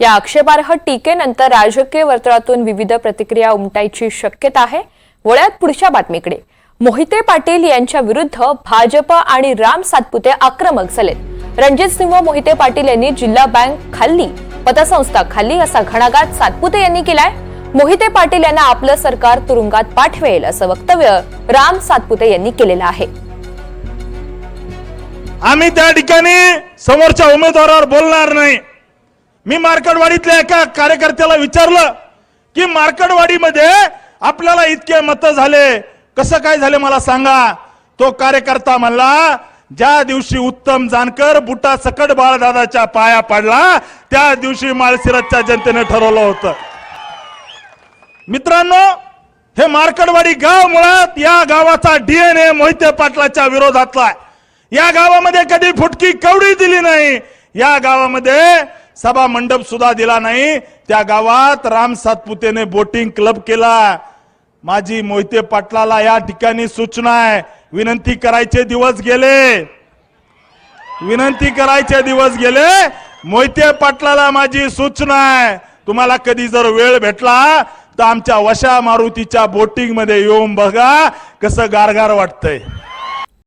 या आक्षेपार्ह टीकेनंतर राजकीय वर्तुळातून विविध प्रतिक्रिया उमटायची शक्यता आहे. वळ्यात पुढच्या बातमीकडे. मोहिते पाटील यांच्या विरुद्ध भाजप आणि राम सातपुते आक्रमक झालेत. रणजित सिंह मोहिते पाटील यांनी जिल्हा बँक खाल्ली पतसंस्था खाल्ली असा घणाघात सातपुते यांनी केलाय. मोहिते पाटील यांना आपलं सरकार तुरुंगात पाठवेल असं वक्तव्य राम सातपुते यांनी केलेलं आहे. आम्ही त्या ठिकाणी समोरच्या उमेदवारावर बोलणार नाही. मी मार्कडवाडीतल्या एका कार्यकर्त्याला विचारलं की मार्कडवाडीमध्ये आपल्याला इतके मत झाले. कसं काय झाले मला सांगा. तो कार्यकर्ता म्हणला ज्या दिवशी उत्तम जानकर बुटा सकट बाळदादाच्या पाया पडला त्या दिवशी माळशिरसच्या जनतेने ठरवलं होतं. मित्रांनो हे मार्कडवाडी गाव मुळात या गावाचा डीएनए मोहिते पाटलाच्या विरोधातला या गावामध्ये कधी फुटकी कवडी दिली नाही या गावामध्ये सभा मंडप सुद्धा दिला नाही. त्या गावात राम सातपुतेने बोटिंग क्लब केला. माझी मोहिते पाटलाला या ठिकाणी सूचना आहे. विनंती करायचे दिवस गेले. विनंती करायचे दिवस गेले. मोहिते पाटलाला माझी सूचना आहे. तुम्हाला कधी जर वेळ भेटला तर आमच्या वशा मारुतीच्या बोटिंगमध्ये येऊन बघा कसं गारगार वाटतंय.